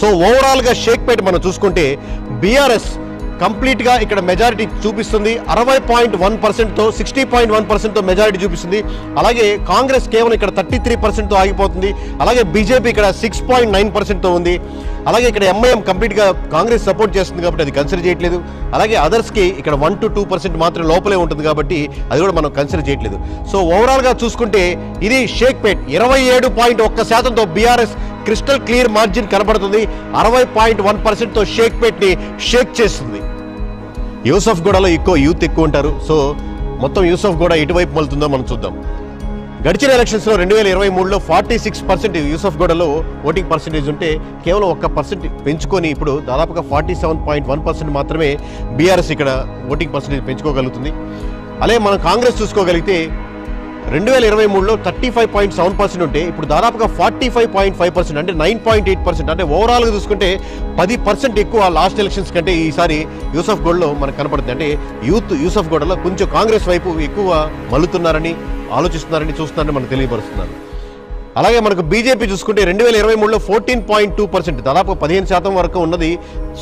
So ఓవరాల్గా షేక్పేట మనం చూసుకుంటే బీఆర్ఎస్ కంప్లీట్గా ఇక్కడ మెజారిటీ చూపిస్తుంది. అరవై పాయింట్ వన్ పర్సెంట్తో సిక్స్టీ పాయింట్ వన్ పర్సెంట్తో మెజారిటీ చూపిస్తుంది. అలాగే కాంగ్రెస్ కేవలం ఇక్కడ థర్టీ త్రీ పర్సెంట్తో ఆగిపోతుంది. అలాగే బీజేపీ ఇక్కడ సిక్స్ పాయింట్ నైన్ పర్సెంట్తో ఉంది. అలాగే ఇక్కడ ఎంఐఎం కంప్లీట్గా కాంగ్రెస్ సపోర్ట్ చేస్తుంది కాబట్టి అది కన్సిడర్ చేయట్లేదు. అలాగే అదర్స్కి ఇక్కడ వన్ టు టూ పర్సెంట్ మాత్రం లోపలే ఉంటుంది కాబట్టి అది కూడా మనం కన్సిడర్ చేయట్లేదు. సో ఓవరాల్గా చూసుకుంటే ఇది షేక్పేట్ ఇరవై ఏడు పాయింట్ ఒక్క శాతంతో బీఆర్ఎస్ క్రిస్టల్ క్లియర్ మార్జిన్ కనబడుతుంది. అరవై పాయింట్ వన్ పర్సెంట్తో షేక్పేట్ని షేక్ చేస్తుంది. యూసఫ్ గూడలో ఎక్కువ యూత్ ఎక్కువ ఉంటారు. సో మొత్తం యూసఫ్ గూడ ఎటువైపు మలుతుందో మనం చూద్దాం. గడిచిన ఎలక్షన్స్లో రెండు వేల ఇరవై మూడులో ఫార్టీ సిక్స్ పర్సెంట్ యూసఫ్ గూడలో ఓటింగ్ పర్సెంటేజ్ ఉంటే కేవలం ఒక్క పర్సెంట్ పెంచుకొని ఇప్పుడు దాదాపుగా forty seven point one percent మాత్రమే బీఆర్ఎస్ ఇక్కడ ఓటింగ్ పర్సెంటేజ్ పెంచుకోగలుగుతుంది. అలాగే మనం కాంగ్రెస్ చూసుకోగలిగితే రెండు వేల ఇరవై మూడులో thirty five point seven percent ఉంటే ఇప్పుడు దాదాపుగా forty five point five percent అంటే నైన్ పాయింట్ ఎయిట్ పర్సెంట్. అంటే ఓవరాల్గా చూసుకుంటే పది పర్సెంట్ ఎక్కువ లాస్ట్ ఎలక్షన్స్ కంటే ఈసారి యూసఫ్ గోడ్లో మనకు కనపడుతుంది. అంటే యూత్ యూసఫ్ గోడలో కొంచెం కాంగ్రెస్ వైపు ఎక్కువ మలుతున్నారని ఆలోచిస్తున్నారని చూస్తున్నారని మనకు తెలియపరుస్తున్నారు. అలాగే మనకు బీజేపీ చూసుకుంటే రెండు వేల ఇరవై మూడులో ఫోర్టీన్ పాయింట్ టూ పర్సెంట్ దాదాపు పదిహేను శాతం వరకు ఉన్నది.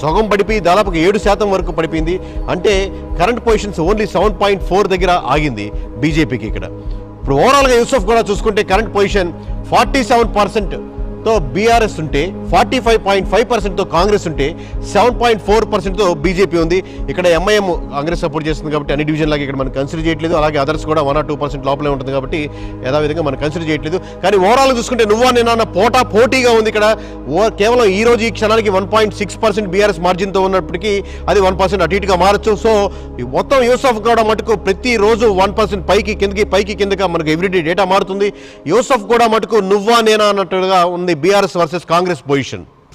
సగం పడిపోయి దాదాపుగా ఏడు శాతం వరకు పడిపోయింది. అంటే current positions only seven point four దగ్గర ఆగింది బీజేపీకి ఇక్కడ. ఇప్పుడు ఓవరాల్గా యూసఫ్ కూడా చూసుకుంటే current position forty seven percent తో బీఆర్ఎస్ ఉంటే ఫార్టీ ఫైవ్ పాయింట్ ఫైవ్ పర్సెంట్తో కాంగ్రెస్ ఉంటే సెవెన్ పాయింట్ ఫోర్ పర్సెంట్తో బీజేపీ ఉంది. ఇక్కడ ఎంఐఎం కాంగ్రెస్ సపోర్ట్ చేస్తుంది కాబట్టి అన్ని డివిజన్ లాగా ఇక్కడ మనం కన్సిడర్ చేయట్లేదు. అలాగే అదర్స్ కూడా వన్ ఆర్ టూ పర్సెంట్ లోపలే ఉంటుంది కాబట్టి యథావిధంగా మనం కన్సిడర్ చేయట్లేదు. కానీ ఓవరాల్ చూసుకుంటే నువ్వా నేను పోటా పోటీగా ఉంది ఇక్కడ. ఓ- కేవలం ఈ రోజు ఈ క్షణానికి one point six percent BRS మార్జిన్తో ఉన్నప్పటికీ అది వన్ పర్సెంట్ అటు ఇటుగా మారచ్చు. సో మొత్తం యూసఫ్ కూడా మటుకు ప్రతిరోజు వన్ పర్సెంట్ పైకి కిందకి పైకి కిందగా మనకు ఎవ్రీడే డేటా మారుతుంది. యూసఫ్ కూడా మటుకు నువ్వా నేనా అన్నట్టుగా ఉంది. ఉంది బీఆర్ఎస్ వర్సెస్ కాంగ్రెస్ పొజిషన్.